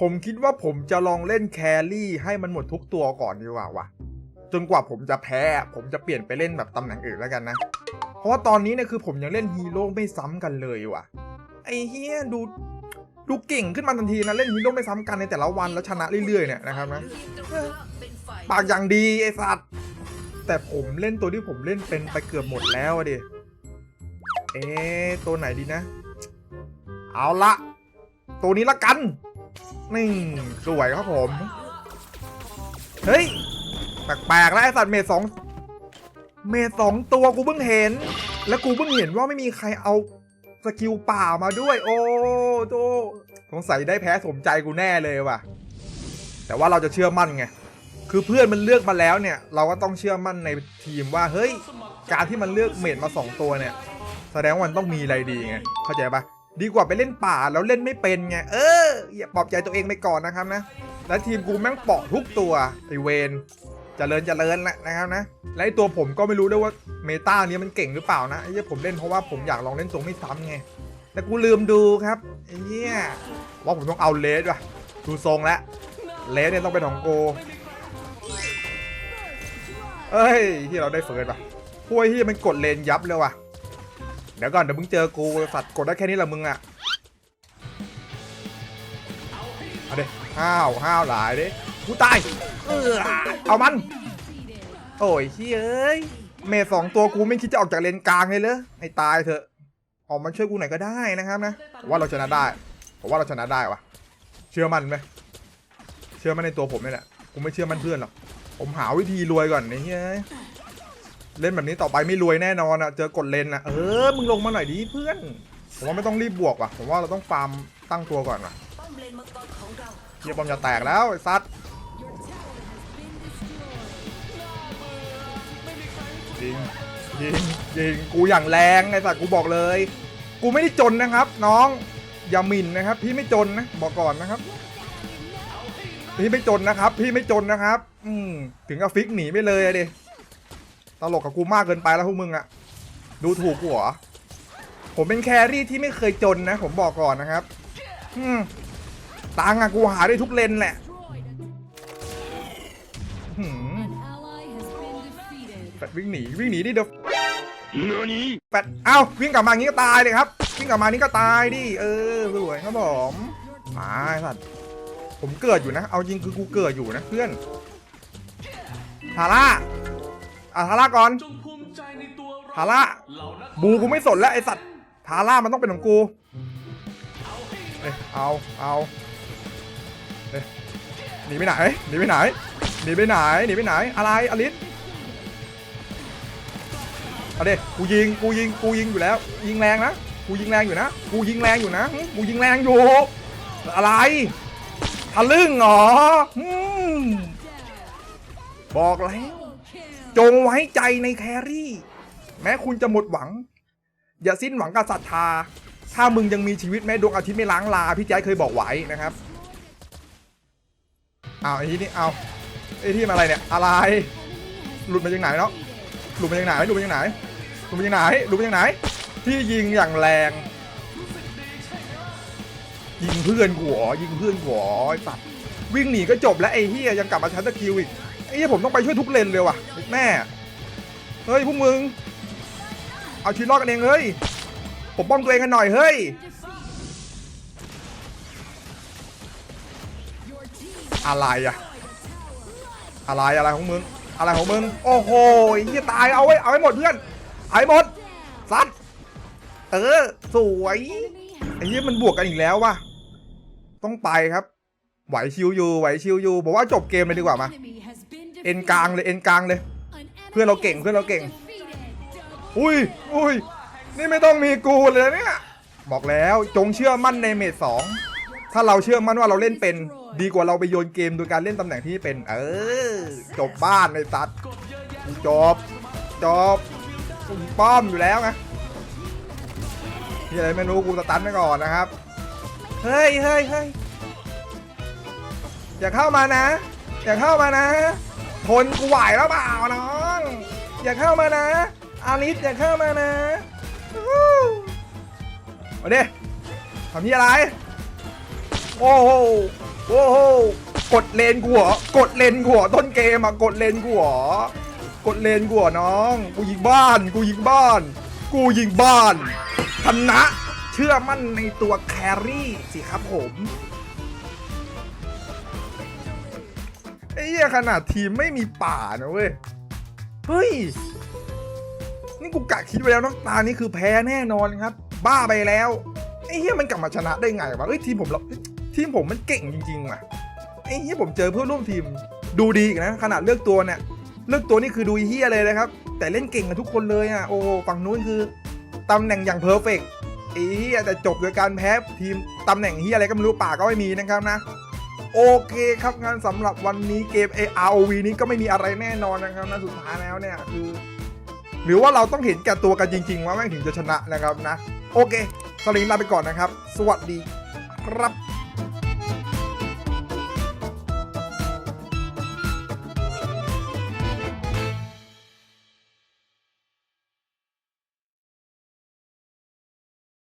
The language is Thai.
ผมคิดว่าผมจะลองเล่นแครี่ให้มันหมดทุกตัวก่อนดีกว่าวะจนกว่าผมจะแพ้ ผมจะเปลี่ยนไปเล่นแบบตำแหน่งอื่นแล้วกันนะ เพราะว่าตอนนี้เนี่ยคือผมยังเล่นฮีโร่ไม่ซ้ำกันเลยว่ะ ไอ้เฮียดูดูเก่งขึ้นมาทันทีนะเล่นฮีโร่ไม่ซ้ำกันในแต่ละวันแล้วชนะเรื่อยๆเนี่ยนะครับนะปากอย่างดีไอ้สัตว์แต่ผมเล่นตัวที่ผมเล่นเป็นไปเกือบหมดแล้วดิ เอ๊ตัวไหนดีนะ เอาละ ตัวนี้ละกัน นี่สวยครับผม เฮ้ย แปลกๆแล้วไอสัตว์เมดสองเมดสองตัวกูเพิ่งเห็น แล้วกูเพิ่งเห็นว่าไม่มีใครเอาสกิลป่ามาด้วย โอ้โตสงสัยได้แพ้สมใจกูแน่เลยว่ะ แต่ว่าเราจะเชื่อมั่นไง คือเพื่อนมันเลือกมาแล้วเนี่ย เราก็ต้องเชื่อมั่นในทีมว่าเฮ้ย การที่มันเลือกเมดมาสองตัวเนี่ย แสดงว่ามันต้องมีอะไรดีไง เข้าใจปะ ดีกว่าไปเล่นป่าแล้วเล่นไม่เป็นไง เอออย่าปลอบใจตัวเองไปก่อนนะครับนะ แล้วทีมกูแม่งเปาะทุกตัวไอเวนจเจริญเจริญแหละนะครับนะ และไอตัวผมก็ไม่รู้ด้วยว่าเมตาเนี้ยมันเก่งหรือเปล่านะไอ้เหี้ยผมเล่นเพราะว่าผมอยากลองเล่นตรงไม่ซ้ำไง แต่กูลืมดูครับไอ้เหี้ยว่าผมต้องเอาเลสว่ะดูทรงแล้วเลสเนี่ยต้องเป็นของโกเอ้ยที่เราได้เฟิร์สป่ะพวกที่มันกดเลนยับเลยว่ะ ดี๋ยวก่อนเดี๋ยวมึงเจอกูสัตว์กดได้แค่นี้แหละมึงอะเอาดิห้าวห้าวหลายดิกูตายเออเอามัน โอ้ยเฮ้ยเมย์สองตัวกูไม่คิดจะออกจากเลนกลางเลยเลยให้ตายเถอะออกมาช่วยกูหน่อยก็ได้นะครับนะว่าเราชนะได้ผมว่าเราชนะได้วะเชื่อมันไหมเชื่อมันในตัวผมนี่แหละกูไม่เชื่อมันเพื่อนหรอกผมหาวิธีรวยก่อนไอ้เฮ้ย เล่นแบบนี้ต่อไปไม่รวยแน่นอนอะเจอกดเลนอะเออ มึงลงมาหน่อยดิเพื่อน ผมว่าไม่ต้องรีบบวกว่ะ ผมว่าเราต้องฟาร์มตั้งตัวก่อนว่ะเฮียบอมจะแตกแล้วไอ้ซัดยิงยิงยิงกูอย่างแรงไอ้สัตว์กูบอกเลย กูไม่ได้จนนะครับ น้องอย่าหมิ่นนะครับ พี่ไม่จนนะบอกก่อนนะครับ พี่ไม่จนนะครับ พี่ไม่จนนะครับ อืมถึงกับฟิกหนีไปเลยอะดิ ลกกับกูมากเกินไปแล้วพวกมึงอะดูถูกกูเหรอผมเป็นแครี่ที่ไม่เคยจนนะ ผมบอกก่อนนะครับอืมตังค์อะกูหาได้ทุกเลนแหละหืมแฟดวิ่งหนีวิ่งหนีดิเดี๋ยวแฟดเอ้าวิ่งกลับมาอย่างนี้ก็ตายเลยครับ วิ่งกลับมานี้ก็ตายดิเออสวยครับผมมาไอ้สัตว์ผมเกิดอยู่นะ เอาจริงคือกูเกิดอยู่นะเพื่อนทาร่า อะทาร่าก่อน จงภูมิใจในตัวเราทาร่า เหล่านักบูกูไม่สนแล้วไอสัตว์ทาร่ามันต้องเป็นของกูเอ้ยเอาเอาเอ้ยหนีไปไหนหนีไปไหนหนีไปไหนหนีไปไหนอะไรอลิสเอาเด็กูยิงกูยิงกูยิงอยู่แล้ว ยิงแรงนะกูยิงแรงอยู่นะกูยิงแรงอยู่นะหึกูยิงแรงอยู่ อะไรทะลึ่งเหรออืมบอกแล้ว จงไว้ใจในแครี่ แม้คุณจะหมดหวัง อย่าสิ้นหวังกับศรัทธา ถ้ามึงยังมีชีวิตแม้ดวงอาทิตย์ไม่ล้างลา พี่แจ๊คเคยบอกไว้นะครับเอาไอ้ที่นี่เอาไอ้ที่มาอะไรเนี่ยอะไร หลุดมาจากไหนเนาะหลุดมาจากไหนหลุดมาจากไหนหลุดมาจากไหนหลุดมาจากไหนพี่ยิงอย่างแรง ยิงเพื่อนกูเหรอยิงเพื่อนกูเหรอไอ้สัตว์วิ่งหนีก็จบแล้วไอ้เฮียยังกลับมาชันตะคิวอีกไอ้เฮียผมต้องไปช่วยทุกเลนเลยว่ะ แม่เฮ้ยพวกมึง เอาชีวิตรอดกันเองเฮ้ยผมป้องตัวเองกันหน่อยเฮ้ยอะไรอะอะไรอะไรของมึงอะไรของมึงโอ้โหไอ้เฮียตายเอาไว้เอาไว้หมดเพื่อนเอาไว้หมดซัดเออสวยไอ้เฮียมันบวกกันอีกแล้วว่ะต้องไปครับไหวชิวอยู่ไหวชิวอยู่บอกว่าจบเกมเลยดีกว่ามาเอ็นกลางเลยเอ็นกลางเลย พื่อนเราเก่งเพื่อนเราเก่ง อุ้ยอุ้ยนี่ไม่ต้องมีกูเลยเนี่ยบอกแล้วจงเชื่อมั่นในเมดสองถ้าเราเชื่อมั่นว่าเราเล่นเป็น ดีกว่าเราไปโยนเกมโดยการเล่นตำแหน่งที่เป็น เออ จบบ้านในตัดจบจบกูป้อมอยู่แล้วไงที่อะไรไม่รู้กูสตันไปก่อนนะครับ เฮ้ยเฮ้ยเฮ้ยอย่าเข้ามานะ อย่าเข้ามานะ ทนกูไหวแล้วเปล่า อย่าเข้ามานะ อาลิสอย่าเข้ามานะอู้มาดิทำที่อะไร โอ้โห โอ้โห กดเลนกูเหรอกดเลนกูเหรอต้นเกมอะกดเลนกูเหรอกดเลนกูเหรอน้อง กูยิงบ้าน กูยิงบ้าน กูยิงบ้านชนะเชื่อมั่นในตัวแครี่สิครับผมไอ้เหี้ยขนาดทีมไม่มีป่านะเว้ย เฮ้ย นี่กูกะคิดไว้แล้วน้องตานี่คือแพ้แน่นอนครับ บ้าไปแล้วไอ้เหี้ยมันกลับมาชนะได้ไงวะเอ้ยทีมผมเราทีมผมมันเก่งจริงๆว่ะไอ้เหี้ยผมเจอเพื่อนร่วมทีมดูดีนะขนาดเลือกตัวเนี่ยเลือกตัวนี่คือดูเฮี้ยเลยนะครับ แต่เล่นเก่งกันทุกคนเลยอะโอ้ฝั่งนู้นคือตำแหน่งอย่างเพอร์เฟกต์ไอ้เฮี้ยแต่จบโดยการแพ้ทีมตำแหน่งเฮี้ยอะไรก็ไม่รู้ป่าก็ไม่มีนะครับนะ โอเคครับงานสำหรับวันนี้เกม AROV นี้ก็ไม่มีอะไรแน่นอนนะครับนะสุดท้ายแล้วเนี่ยคือ หรือว่าเราต้องเห็นแก่ตัวกันจริง ๆ ว่าแม่งถึงจะชนะนะครับนะ โอเคสลิงลาไปก่อนนะครับ สวัสดีครับ